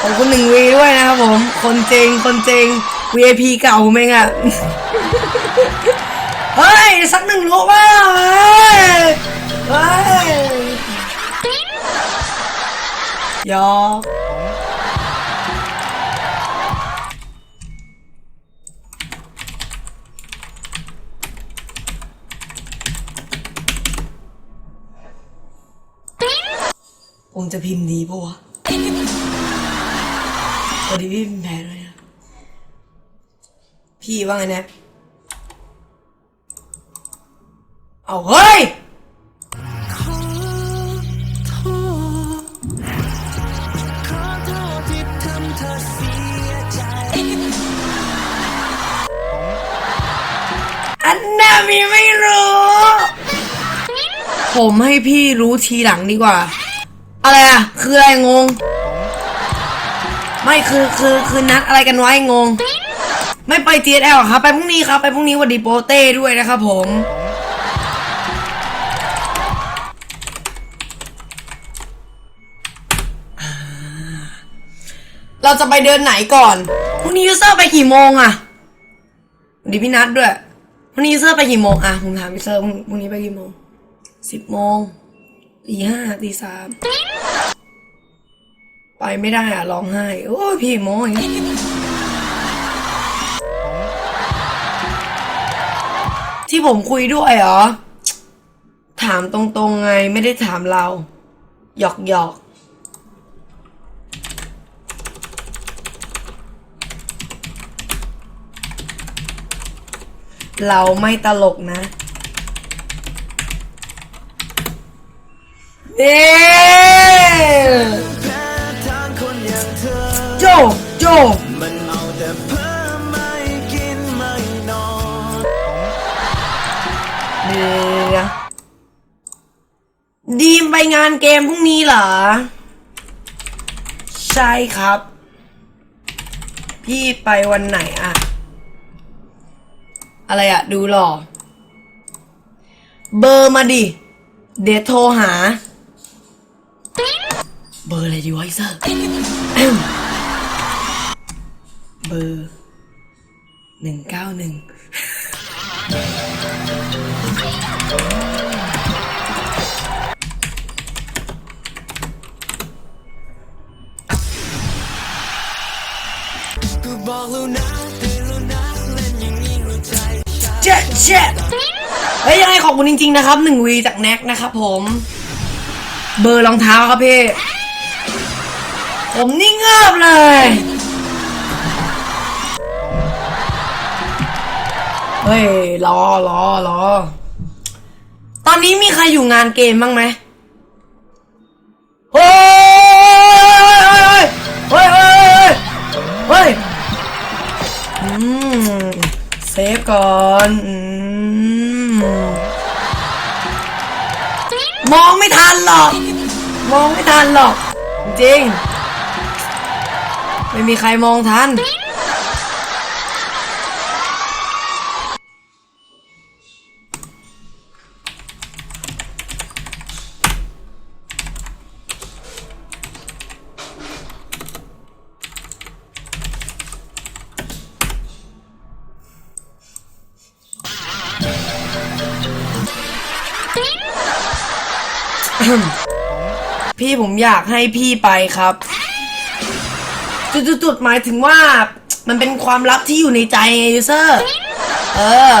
ขอบคุณหนึ่งวีด้วยนะครับผม คนเจงคนเจง VIP เก่าผมเองอะเฮ้ย สักหนึ่งลูกว่าเฮ้ยเฮ้ยยอ จะพิมพ์ดีปะวะพอดีพี่พิมพ์แพ้ด้วยนะพี่ว่าไงนี่ยเอาเฮ้ยอันน่ามีไม่รู้ ผมให้พี่รู้ทีหลังดีกว่า อะไรอะ คืออะไรงง ไม่คือคือคือนัดอะไรกันไว้งง ไม่ไป TSL ครับ ไปพรุ่งนี้ครับ ไปพรุ่งนี้วันดีโปเต้ด้วยนะครับผมเราจะไปเดินไหนก่อน พรุ่งนี้ยูเซอร์ไปกี่โมงอะวัสดีพี่นัทด้วย พรุ่งนี้ยูเซอร์ไปกี่โมงอะผมถามพี่เซอร์พรุ่งนี้ไปกี่โมง สิบโมง ตีห้าตีสามไปไม่ได้อะร้องไห้ โอ้พี่โมอยที่ผมคุยด้วยเหรอ ถามตรงๆไงไม่ได้ถามเรา หยอกหยอกเราไม่ตลกนะ เด้โจโจมันเอาแต่เพิ่มไม่กินไม่นอนเดี๋ยวดีมไปงานเกมพรุ่งนี้เหรอ ใช่ครับ พี่ไปวันไหนอะอะไรอะดูหรอ เบอร์มาดิ เดี๋ยวโทรหา เบอร์อะไรดีวะไอเซอร์เบอร์หนึ่งเก้าหนึ่งกูบอกแล้วนะเตือนแล้วนะเล่นอย่างนี้รู้ใจเจ๊เจ๊เฮ้ยยังไงขอบคุณจริง ๆ นะครับหนึ่งวีจากแน็กนะครับผม เบอร์รองเท้าครับพี่ ผมนี่เงือบเลย เฮ้ยรอรอรอ ตอนนี้มีใครอยู่งานเกมบ้างไหมเฮ้ยเฮ้ยเฮ้ยเฮ้ยเฮ้ยเฮ้ยอืมเซฟก่อนอืมมองไม่ทันหรอก มองไม่ทันหรอก จริง ไม่มีใครมองทัน พี่ผมอยากให้พี่ไปครับ จุดๆๆหมายถึงว่ามันเป็นความลับที่อยู่ในใจไงยูเซอร์เออ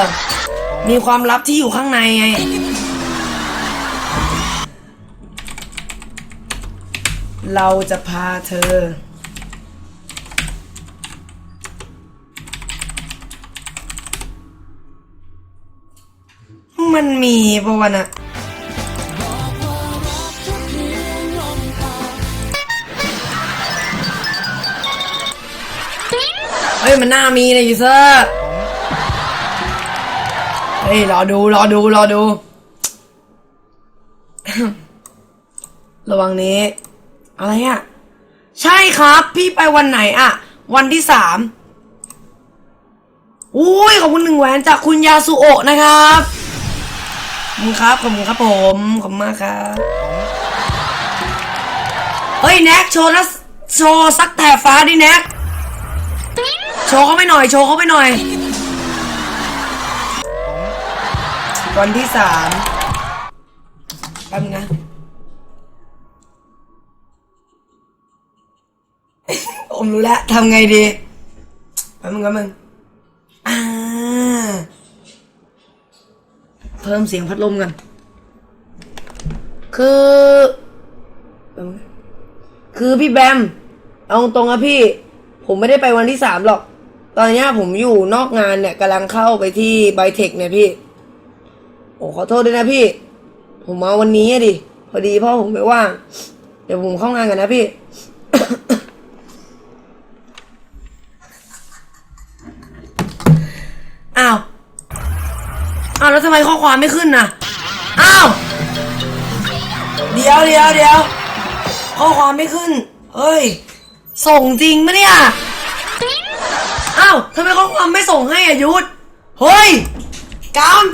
มีความลับที่อยู่ข้างในไงเราจะพาเธอ มันมีปะวะน่ะ ฮ้ยมันน่ามีนะยูเซอร์เฮ้ยรอดูรอดูรอดู ระวังนี้ อะไรอะใช่ครับ พี่ไปวันไหนอะวันที่สามอุ้ยขอบคุณหนึ่งแหวนจากคุณยาสุโอะนะครับขอบคุณครับขอบคุณครับผมขอบคุณมากครับเฮ้ยแน็กโชว์นะโชว์ซักแถบฟ้าดิแน็ก ชว์เขาไปหน่อย โชว์เขาไปหน่อย วันที่สามแป๊บนึงนะ ผมรู้แล้วทำไงดีแป๊บนึงแป๊บนึงอ่า เพิ่มเสียงพัดลมกัน คือแป๊บนึงคือพี่แบม เอาตรงๆอะพี่ ผมไม่ได้ไปวันที่สามหรอก ตอนนี้ผมอยู่นอกงานเนี่ยกำลังเข้าไปที่ไบเทคเนี่ยพี่ โอ้ขอโทษด้วยนะพี่ ผมมาวันนี้อะดิ พอดีพ่อผมไม่ว่าง เดี๋ยวผมเข้างานกันนะพี่ อ้าว อ้าวแล้วทำไมข้อความไม่ขึ้นน่ะ อ้าว เดี๋ยวเดี๋ยวเดี๋ยวข้อความไม่ขึ้น เฮ้ย ส่งจริงปะเนี่ยาวทำไมข้อความไม่ส่งให้อายุธเฮ้ยกาม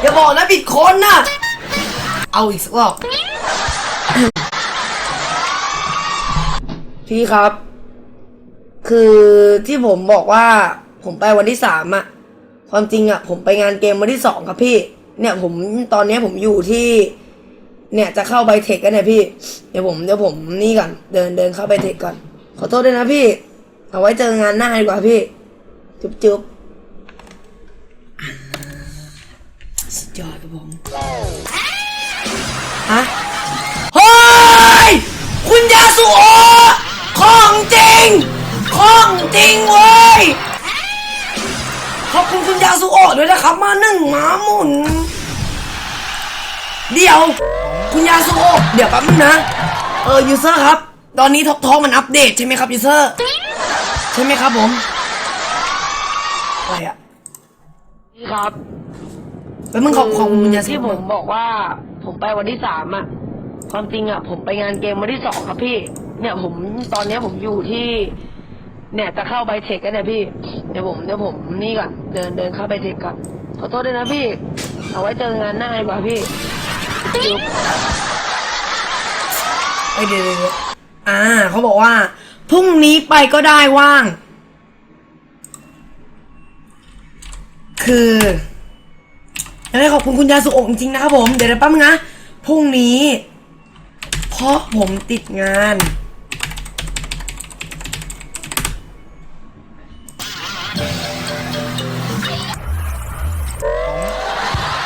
อย่าบอกนะผิดคนน่ะเอาอีกสักรอบพี่ครับ คือที่ผมบอกว่า ผมไปวันที่สามอะความจริงอะผมไปงานเกมวันที่สองครับพี่ เนี่ยผมตอนนี้ผมอยู่ที่ เนี่ยจะเข้าไบเทคกันเนี่ยพี่ เดี๋ยวผมเดี๋ยวผมนี่ก่อนเดินเดินเข้าไบเทคก่อน ขอโทษด้วยนะพี่ เอาไว้เจองานหน้าดีกว่าพี่ จุ๊บจุ๊บสุดยอดครับผมฮะเฮ้ย คุณยาสุโอของจริง ของจริงเว้ย ขอบคุณคุณยาสุโอด้วยนะครับ มาหนึ่งหมาหมุน เดี๋ยว คุณยาสุโอเดี๋ยวแป๊บนึงนะ เออยูเซอร์ครับ ตอนนี้ท็อกทอมันอัปเดตใช่ไหมครับยูเซอร์ ใช่ไหมครับผม อะไรอะพี่ครับแล้วมึงขอบขอบคุณคุณยาสุที่โอผมบอกว่า ผมไปวันที่สามอะความจริงอะผมไปงานเกมวันที่สองครับพี่ เนี่ยผมตอนเนี้ยผมอยู่ที่ เนี่ยจะเข้าไบเทคกันเนี่ยพี่ เดี๋ยวผมเดี๋ยวผมนี่ก่อนเดินเดินเข้าไบเทคก่อนขอโทษด้วยนะพี่ เอาไว้เจองานหน้าดีกว่าพี่จุ๊บเอ้ยเดี๋ยวเดี๋ยวเดี๋ยวอ่า เขาบอกว่า พรุ่งนี้ไปก็ได้ว่าง คือยังไงขอบคุณคุณยาสุโอะจริงๆนะครับผม เดี๋ยวแป๊บนึงนะพรุ่งนี้ เพราะผมติดงาน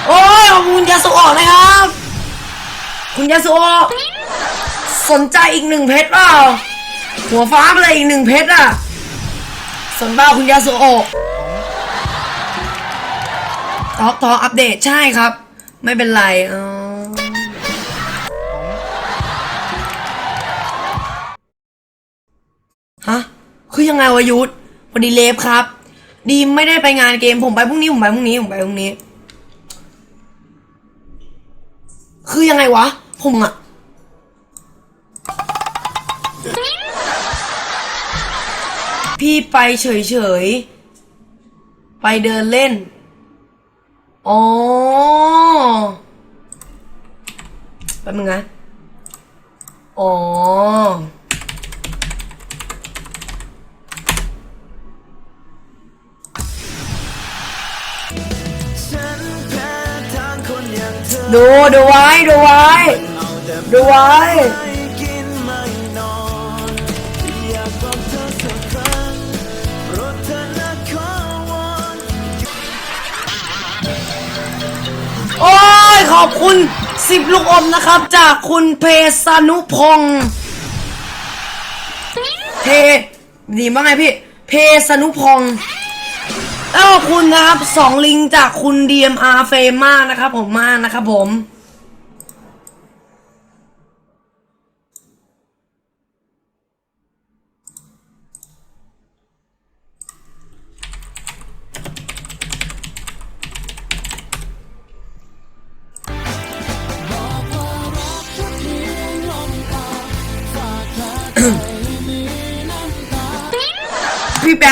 โอ้ยขอบคุณยาสุโอะนะครับ คุณยาสุโอะสนใจอีกหนึ่งเพชรเปล่า หัวฟ้าไปเลยอีกหนึ่งเพชรอะ สนเปล่าคุณยาสุโอะ ท็อกทออัปเดตใช่ครับ ไม่เป็นไรเออฮะ คือยังไงวะยุทธพอดีเลฟครับ ดีไม่ได้ไปงานเกมผมไปพรุ่งนี้ผมไปพรุ่งนี้ผมไปพรุ่งนี้ คือยังไงวะ ผมอะพี่ไปเฉยๆ ไปเดินเล่น อ๋อแป๊บนึงนะ อ๋อฉันแพ้ทางคนอย่างเธอดูดูไว้ ดูไว้ ดูไว้ อบคุณสิบลูกอมนะครับ จากคุณเพสานุพงศ์เพดีมากไงพี่ เพสานุพงศ์แล้วขอบคุณนะครับสองลิงจากคุณ DMR เฟมมากนะครับผมมากนะครับผม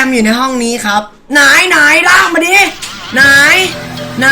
มอยู่ในห้องนี้ครับ ไหนไหนลากมาดิไหนไหน